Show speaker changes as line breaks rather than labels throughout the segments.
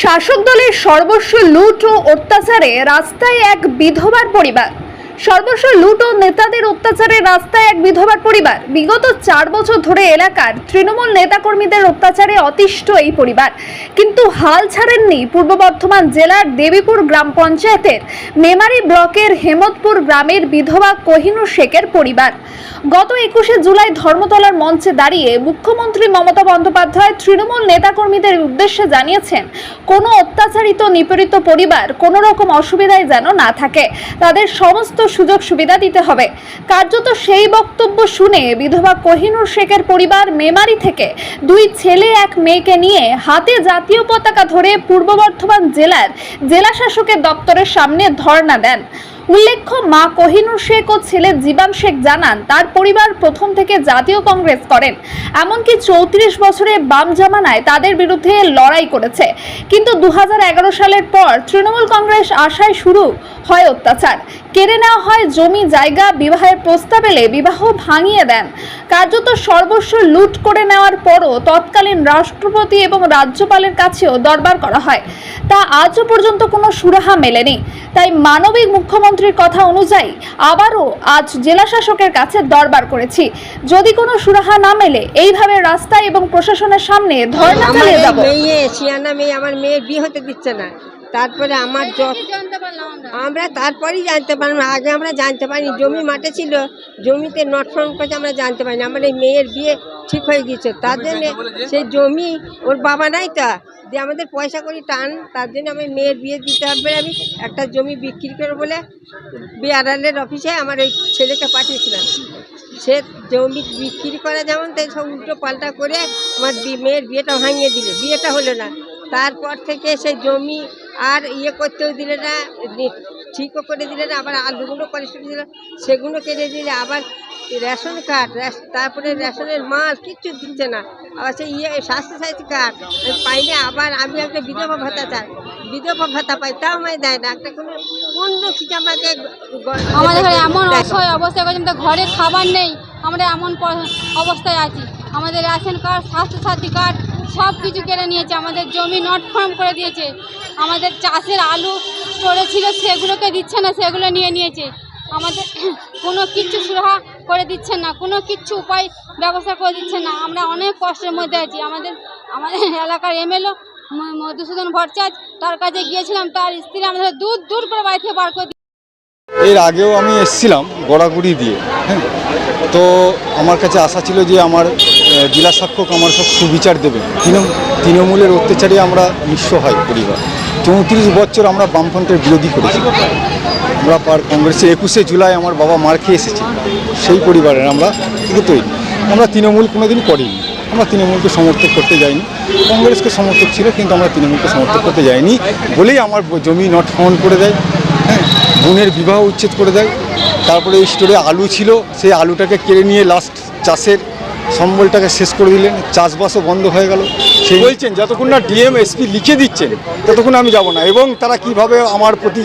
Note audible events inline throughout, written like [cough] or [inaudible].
শাসক দলের সর্বস্ব লুট ও অত্যাচারে রাস্তায় এক বিধবার পরিবার। সর্বস্ব লুট ও নেতাদের অত্যাচারে রাস্তায় এক বিধবার পরিবার। বিগত চার বছর ধরে এলাকার তৃণমূল নেতাকর্মীদের অত্যাচারে অতিষ্ঠ এই পরিবার। কিন্তু হাল ছাড়েননি পূর্ব বর্ধমান জেলার দেবীপুর গ্রাম পঞ্চায়েতের মেমারি ব্লকের হেমতপুর গ্রামের বিধবা কোহিনুর শেখের পরিবার। গত একুশে জুলাই ধর্মতলার মঞ্চে দাঁড়িয়ে মুখ্যমন্ত্রী মমতা বন্দ্যোপাধ্যায় তৃণমূল নেতাকর্মীদের উদ্দেশ্যে জানিয়েছেন, কোনো অত্যাচারিত নিপীড়িত পরিবার কোনো রকম অসুবিধায় যেন না থাকে। তাদের সমস্ত সুযোগ সুবিধা দিতে হবে। কার্যত সেই বক্তব্য শুনে বিধবা কোহিনুর শেখের পরিবার মেমারি থেকে দুই ছেলে, এক মেয়েকে নিয়ে হাতে জাতীয় পতাকা ধরে পূর্ব বর্ধমান জেলার জেলা শাসকের দপ্তরের সামনে ধর্ণা দেন। উল্লেখ্য, মা কোহিনুর শেখ ও ছেলে জীবান শেখ জানান, তার পরিবার প্রথম থেকে জাতীয় কংগ্রেস করেন। এমনকি চৌত্রিশ বছরে বাম জামানায় তাদের বিরুদ্ধে লড়াই করেছে। কিন্তু দুহাজার এগারো সালের পর তৃণমূল কংগ্রেস আশায় শুরু হয় অত্যাচার। কেড়ে নেওয়া হয় জমি, জায়গা, বিবাহের প্রস্তাব এলে বিবাহ ভাঙিয়ে দেন। কার্যত সর্বস্ব লুট করে নেওয়ার পরও তৎকালীন রাষ্ট্রপতি এবং রাজ্যপালের কাছেও দরবার করা হয়। তা আজও পর্যন্ত কোনো সুরাহা মেলেনি। তাই মানবিক মুখ্যমন্ত্রীর কথা অনুযায়ী আবারও আজ জেলা শাসকের কাছে দরবার করেছি। যদি কোনো সুরাহা না মেলে এইভাবে রাস্তায় এবং প্রশাসনের সামনে ধর্ণা চালিয়ে যাব।
মেয়ে সিয়ানা মেয়ে আমার মেয়ের বিয়ে হতে দিচ্ছে না। তারপরে আমার আমরা তারপরেই জানতে পারলাম আগে আমরা জানতে পারিনি। জমি মাঠে ছিল জমিতে নটফরম করছে আমরা জানতে পারিনি। আমার এই মেয়ের বিয়ে ঠিক হয়ে গিয়েছে তার জন্য সেই জমি ওর বাবা নাই তা যে আমাদের পয়সা করি টান তার জন্য আমার মেয়ের বিয়ে দিতে হবে আমি একটা জমি বিক্রি করে বলে বিআরএলের অফিসে আমার ওই ছেলেকে পাঠিয়েছিলাম। সে জমি বিক্রি করা যেমন তাই সব উল্টো পাল্টা করে আমার মেয়ের বিয়েটা ভাঙিয়ে দিলে। বিয়েটা হলো না। তারপর থেকে সেই জমি আর ইয়ে করতেও দিলে না ঠিকও করে দিলে না আবার আলুগুলো পরিষ্কার দিল সেগুলো কেটে দিলে আবার রেশন কার্ড তারপরে রেশনের মাল কিচ্ছু দিচ্ছে না। আবার সেই ইয়ে স্বাস্থ্যসাথী কার্ড পাইলে আবার আমি একটা বিধবা ভাতা চাই। বিধবা ভাতা পাই তাও আমায় দেয় না। একটা কোনো অন্য কিছু আমাকে
আমাদের ঘরে এমন। অসহায় অবস্থা করেছে আমাদের ঘরে খাবার নেই। আমরা এমন অবস্থায় আছি। আমাদের রেশন কার্ড স্বাস্থ্যসাথী কার্ড সব কিছু কেড়ে নিয়েছে, আমাদের জমি নট ফার্ম করে দিয়েছে, আমাদের চাষের আলু ছিল সেগুলোকে দিচ্ছে না, সেগুলো নিয়ে নিয়েছে। আমাদের [clears throat] কোনো কিচ্ছু সুরাহা করে দিচ্ছে না, কোনো কিচ্ছু উপায় ব্যবস্থা করে দিচ্ছে না। আমরা অনেক কষ্টের মধ্যে আছি। আমাদের আমাদের [laughs] এলাকার এমএলও মধুসূদন ভট্টাচার্য, তার কাছে গিয়েছিলাম, তার স্ত্রী আমাদের দূর দূর করে বাড়ি থেকে বার করে
এর আগেও আমি এসছিলাম গড়াগুড়ি দিয়ে হ্যাঁ। তো আমার কাছে আশা ছিল যে আমার জেলা শাসক আমার সব সুবিচার দেবে। তৃণ- তৃণমূলের অত্যাচারে আমরা নিঃস্ব হয় পরিবার। চৌত্রিশ বছর আমরা বামফ্রন্টের বিরোধী করেছি। আমরা পার কংগ্রেসে একুশে জুলাই আমার বাবা মার খেয়ে এসেছি। সেই পরিবারের আমরা কিন্তু তৈরি। আমরা তৃণমূল কোনোদিন করিনি। আমরা তৃণমূলকে সমর্থক করতে যাইনি। কংগ্রেসকে সমর্থক ছিল কিন্তু আমরা তৃণমূলকে সমর্থন করতে যাইনি বলেই আমার জমি নট ফাউন্ড করে দেয়। হ্যাঁ বোনের বিবাহ উচ্ছেদ করে দেয়। তারপরে স্টোরে আলু ছিল। সেই আলুটাকে কেড়ে নিয়ে লাস্ট চাষের সম্বলটাকে শেষ করে দিলেন চাষবাসও বন্ধ হয়ে গেল। সেই বলছেন যতক্ষণ না ডিএম এসপি লিখে দিচ্ছেন ততক্ষণ আমি যাব না। এবং তারা কীভাবে আমার প্রতি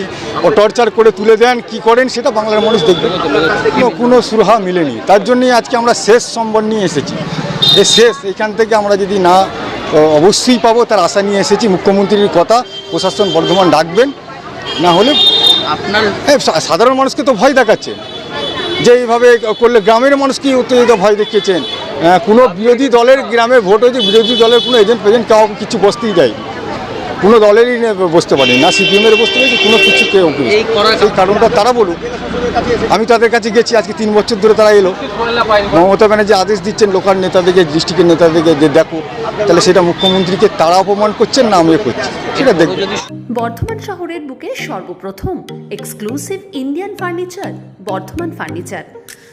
টর্চার করে তুলে দেন কি করেন সেটা বাংলার মানুষ দেখবে। কোনো কোনো সুরাহা মিলেনি। তার জন্যই আজকে আমরা শেষ সম্বল নিয়ে এসেছি। এ শেষ এখান থেকে আমরা যদি না অবশ্যই পাবো তার আশা নিয়ে এসেছি। মুখ্যমন্ত্রীর কথা প্রশাসন বর্ধমান ডাকবেন। না হলে
আপনার
হ্যাঁ সাধারণ মানুষকে তো ভয় দেখাচ্ছে। যে এইভাবে করলে গ্রামের মানুষ কি উত্তেজিত ভয় দেখিয়েছেন? কোনো বিরোধী দলের গ্রামে ভোট হয়েছে বিরোধী দলের কোনো এজেন্ট ফেজেন্ট কাউকে কিছু বসতেই দেয়। কোনো দলেরই নে- বসতে পারেনি না সিপিএমের বসতে পেরেছি কোনো কিছু কেউ কেউ।
এই
সেই কারণটা তারা বলুক। আমি তাদের কাছে গেছি আজকে তিন বছর ধরে তারা এলো। মমতা ব্যানার্জি আদেশ দিচ্ছেন লোকাল নেতাদেরকে ডিস্ট্রিক্টের নেতাদেরকে যে দেখো তাহলে সেটা মুখ্যমন্ত্রীকে তারা অপমান করছেন না আমিও করছি? সেটা দেখব।
বর্ধমান শহরের বুকে সর্বপ্রথম exclusive Indian furniture Bardhaman furniture